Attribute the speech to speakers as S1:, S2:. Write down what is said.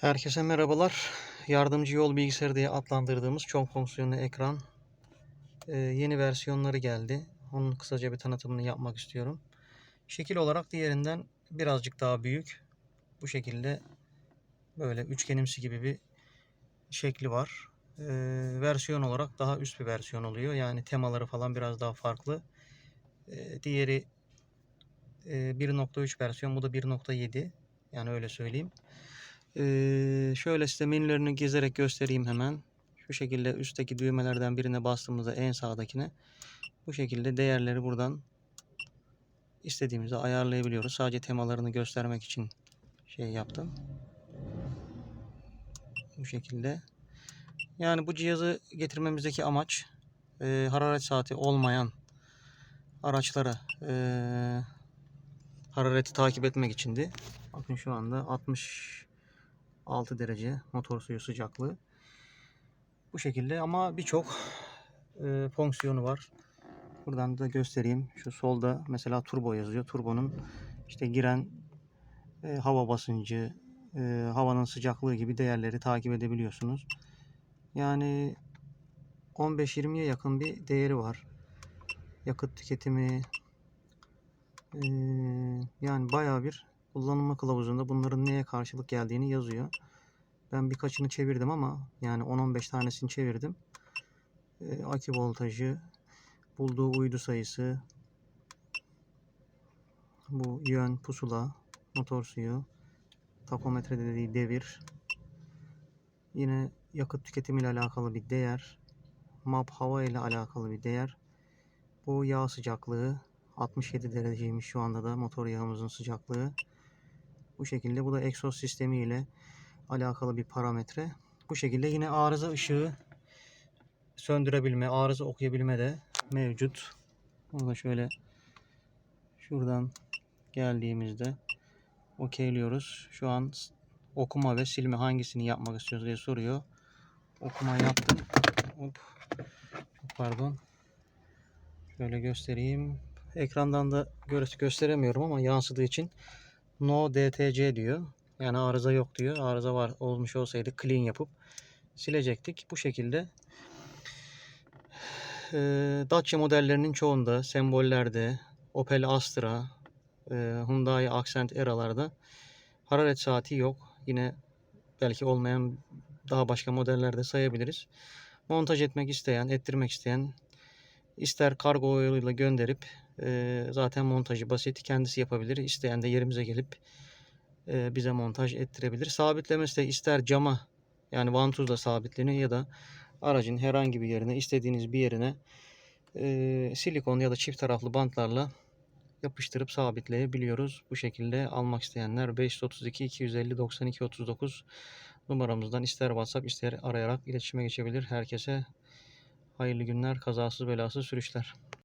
S1: Herkese merhabalar. Yardımcı yol bilgisayarı diye adlandırdığımız çok fonksiyonlu ekran e, yeni versiyonları geldi. Onun kısaca bir tanıtımını yapmak istiyorum. Şekil olarak diğerinden birazcık daha büyük. Bu şekilde böyle üçgenimsi gibi bir şekli var. E, versiyon olarak daha üst bir versiyon oluyor. Yani temaları falan biraz daha farklı. E, diğeri e, 1.3 versiyon bu da 1.7 yani öyle söyleyeyim. Ee, şöyle size menülerini gezerek göstereyim hemen. Şu şekilde üstteki düğmelerden birine bastığımızda en sağdakine bu şekilde değerleri buradan istediğimizi ayarlayabiliyoruz. Sadece temalarını göstermek için şey yaptım. Bu şekilde. Yani bu cihazı getirmemizdeki amaç e, hararet saati olmayan araçlara e, harareti takip etmek içindi. Bakın şu anda 60 6 derece motor suyu sıcaklığı. Bu şekilde ama birçok e, fonksiyonu var. Buradan da göstereyim. Şu solda mesela turbo yazıyor. Turbonun işte giren e, hava basıncı, e, havanın sıcaklığı gibi değerleri takip edebiliyorsunuz. Yani 15-20'ye yakın bir değeri var. Yakıt tüketimi e, yani bayağı bir kullanılma kılavuzunda bunların neye karşılık geldiğini yazıyor. Ben birkaçını çevirdim ama yani 10-15 tanesini çevirdim. E, akü voltajı, bulduğu uydu sayısı, bu yön, pusula, motor suyu, takometre dediği devir, yine yakıt tüketimi ile alakalı bir değer, map hava ile alakalı bir değer, bu yağ sıcaklığı 67 dereceymiş şu anda da motor yağımızın sıcaklığı. Bu şekilde bu da egzoz sistemi ile alakalı bir parametre. Bu şekilde yine arıza ışığı söndürebilme, arıza okuyabilme de mevcut. Bunu da şöyle şuradan geldiğimizde okeyliyoruz. Şu an okuma ve silme hangisini yapmak istiyoruz diye soruyor. Okuma yaptım. Hop. Pardon. Şöyle göstereyim. Ekrandan da gösteremiyorum ama yansıdığı için no DTC diyor. Yani arıza yok diyor. Arıza var olmuş olsaydı clean yapıp silecektik. Bu şekilde e, Dacia modellerinin çoğunda sembollerde Opel Astra, e, Hyundai Accent Era'larda hararet saati yok. Yine belki olmayan daha başka modellerde sayabiliriz. Montaj etmek isteyen, ettirmek isteyen ister kargo yoluyla gönderip zaten montajı basit kendisi yapabilir. İsteyen de yerimize gelip bize montaj ettirebilir. Sabitlemesi de ister cama yani vantuzla sabitleniyor ya da aracın herhangi bir yerine istediğiniz bir yerine silikon ya da çift taraflı bantlarla yapıştırıp sabitleyebiliyoruz. Bu şekilde almak isteyenler 532 250 92 39 numaramızdan ister WhatsApp ister arayarak iletişime geçebilir. Herkese hayırlı günler, kazasız belasız sürüşler.